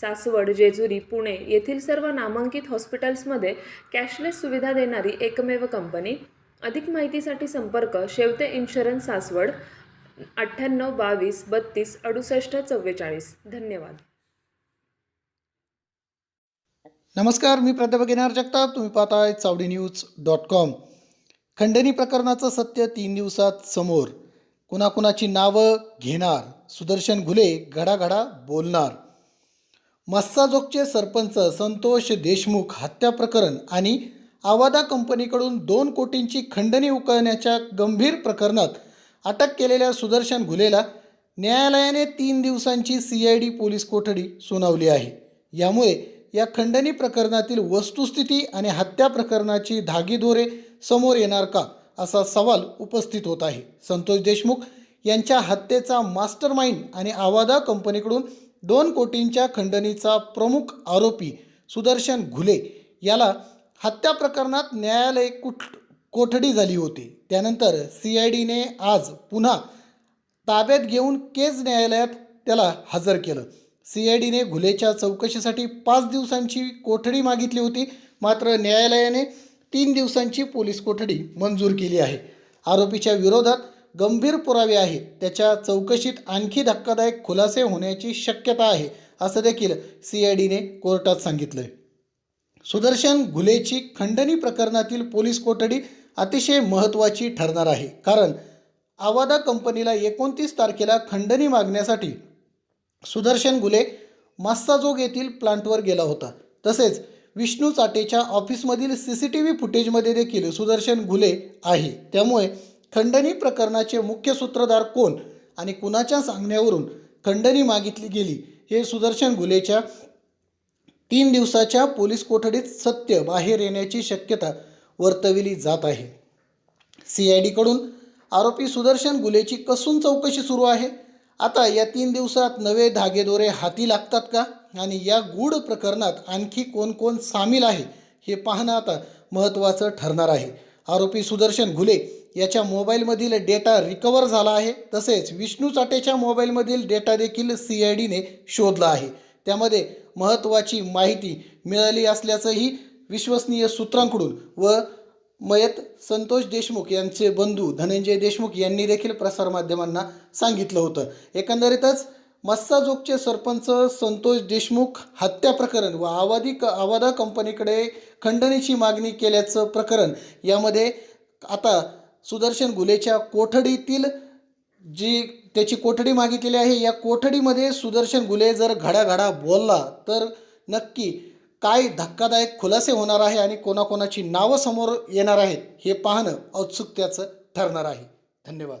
सासवड जेजुरी पुणे येथील सर्व नामांकित हॉस्पिटल्समध्ये कॅशलेस सुविधा देणारी एकमेव कंपनी. अधिक माहितीसाठी संपर्क शेवते इन्शुरन्स सासवड अठ्ठ्याण्णव बावीस बत्तीस अडुसष्ट चव्वेचाळीस. धन्यवाद. नमस्कार मी प्राध्यापक येणार जगताप. तुम्ही पाहताय चावडी न्यूज डॉट कॉम. खंडणी प्रकरणाचं सत्य तीन दिवसात समोर. कुणाकुणाची नावं घेणार? सुदर्शन घुले घडाघडा बोलणार. मस्साजोगचे सरपंच संतोष देशमुख हत्या प्रकरण आणि आवादा कंपनीकडून दोन कोटींची खंडणी उकळण्याच्या गंभीर प्रकरणात अटक केलेल्या सुदर्शन घुलेला न्यायालयाने तीन दिवसांची सी आय डी पोलीस कोठडी सुनावली आहे. यामुळे या खंडणी प्रकरणातील वस्तुस्थिती आणि हत्या प्रकरणाची धागीदोरे समोर येणार का असा सवाल उपस्थित होत आहे. संतोष देशमुख यांच्या हत्येचा मास्टर माइंड आणि आवादा कंपनीकडून दोन कोटींच्या खंडणीचा प्रमुख आरोपी सुदर्शन घुले याला हत्या प्रकरणात न्यायालय कुठ कोठडी झाली होती. त्यानंतर सी आय डीने आज पुन्हा ताब्यात घेऊन केज न्यायालयात त्याला हजर केलं. सी आय डीने घुलेच्या चौकशीसाठी पाच दिवसांची कोठडी मागितली होती. मात्र न्यायालयाने तीन दिवसांची पोलीस कोठडी मंजूर केली आहे. आरोपीच्या विरोधात गंभीर पुरावे आहेत. त्याच्या चौकशीत आणखी धक्कादायक खुलासे होण्याची शक्यता आहे असं देखील सी आय डीने कोर्टात सांगितलं सुदर्शन घुलेची खंडणी प्रकरणातील पोलीस कोठडी अतिशय महत्त्वाची ठरणार आहे कारण आवादा कंपनीला एकोणतीस तारखेला खंडणी मागण्यासाठी सुदर्शन घुले मास्साजोग येथील प्लांटवर गेला होता. तसेच विष्णू चाटेच्या ऑफिसमधील सी सी टी व्ही फुटेजमध्ये देखील सुदर्शन घुले आहे. त्यामुळे खंडणी प्रकरणाचे मुख्य सूत्रधार कोण आणि कुणाच्या सांगण्यावरून खंडणी मागितली गेली हे सुदर्शन गुलेच्या तीन दिवसाच्या पोलीस कोठडीत सत्य बाहेर येण्याची शक्यता वर्तविली जात आहे. सी आय डीकडून आरोपी सुदर्शन गुलेची कसून चौकशी सुरू आहे? आता या तीन दिवसात नवे धागेदोरे हाती लागतात का? आणि या गूढ प्रकरणात आणखी कोण कोण सामील आहे हे पाहणं आता महत्त्वाचं ठरणार आहे. आरोपी सुदर्शन घुले याच्या मोबाईलमधील डेटा रिकवर झाला आहे. तसेच विष्णू चाटेच्या मोबाईलमधील डेटा देखील सी आय डीने शोधला आहे. त्यामध्ये महत्त्वाची माहिती मिळाली असल्याचंही विश्वसनीय सूत्रांकडून व मयत संतोष देशमुख यांचे बंधू धनंजय देशमुख यांनी देखील प्रसारमाध्यमांना सांगितलं होतं. एकंदरीतच मस्साजोगचे सरपंच संतोष देशमुख हत्या प्रकरण व आवादी क आवादा कंपनीकडे खंडणीची मागणी केल्याचं प्रकरण. यामध्ये आता सुदर्शन गुलेच्या कोठडीतील जी त्याची कोठडी मागितलेली आहे या कोठडीमध्ये सुदर्शन गुले जर घडाघडा बोलला तर नक्की काय धक्कादायक खुलासे होणार आहे आणि कोणाकोणाची नावं समोर येणार आहेत हे पाहणं औत्सुक्याचं ठरणार आहे. धन्यवाद.